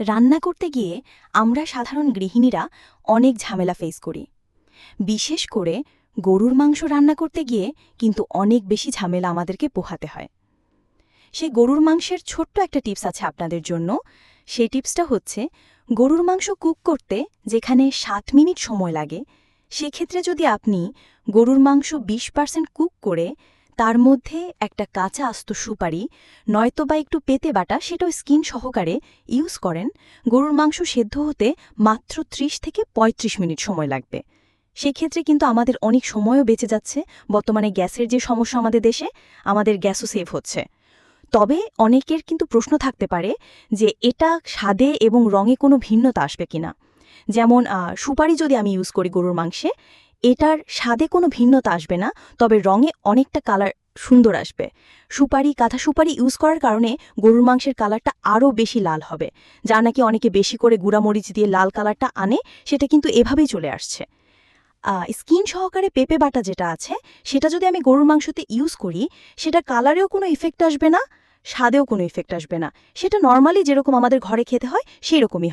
রান্না করতে গিয়ে আমরা সাধারণ গৃহিণীরা অনেক ঝামেলা ফেস করি। বিশেষ করে গরুর মাংস রান্না করতে গিয়ে কিন্তু অনেক বেশি ঝামেলা আমাদেরকে পোহাতে হয়। সেই গরুর মাংসের ছোট্ট একটা টিপস আছে আপনাদের জন্য। সেই টিপসটা হচ্ছে, গরুর মাংস কুক করতে যেখানে সাত মিনিট সময় লাগে, সেক্ষেত্রে যদি আপনি গরুর মাংস বিশ পার্সেন্ট কুক করে তার মধ্যে একটা কাঁচা আস্ত সুপারি, নয়তো বা একটু পেতে বাটা, সেটাও স্কিন সহকারে ইউজ করেন। গরুর মাংস সেদ্ধ হতে মাত্র ৩০ থেকে ৩৫ মিনিট সময় লাগবে। সেক্ষেত্রে কিন্তু আমাদের অনেক সময়ও বেঁচে যাচ্ছে। বর্তমানে গ্যাসের যে সমস্যা আমাদের দেশে, আমাদের গ্যাসও সেভ হচ্ছে। তবে অনেকের কিন্তু প্রশ্ন থাকতে পারে যে এটা স্বাদে এবং রঙে কোনো ভিন্নতা আসবে কিনা। যেমন সুপারি যদি আমি ইউজ করি গরুর মাংসে এটার স্বাদে কোনো ভিন্নতা আসবে না, তবে রঙে অনেকটা কালার সুন্দর আসবে। সুপারি কাঁথা সুপারি ইউজ করার কারণে গরুর মাংসের কালারটা আরও বেশি লাল হবে, যা নাকি অনেকে বেশি করে গুঁড়ামরিচ দিয়ে লাল কালারটা আনে, সেটা কিন্তু এভাবেই চলে আসছে। স্কিন সহকারে পেঁপে বাটা যেটা আছে, সেটা যদি আমি গরুর মাংসতে ইউজ করি, সেটা কালারেও কোনো ইফেক্ট আসবে না, স্বাদেও কোনো ইফেক্ট আসবে না। সেটা নর্মালি যেরকম আমাদের ঘরে খেতে হয় সেই রকমই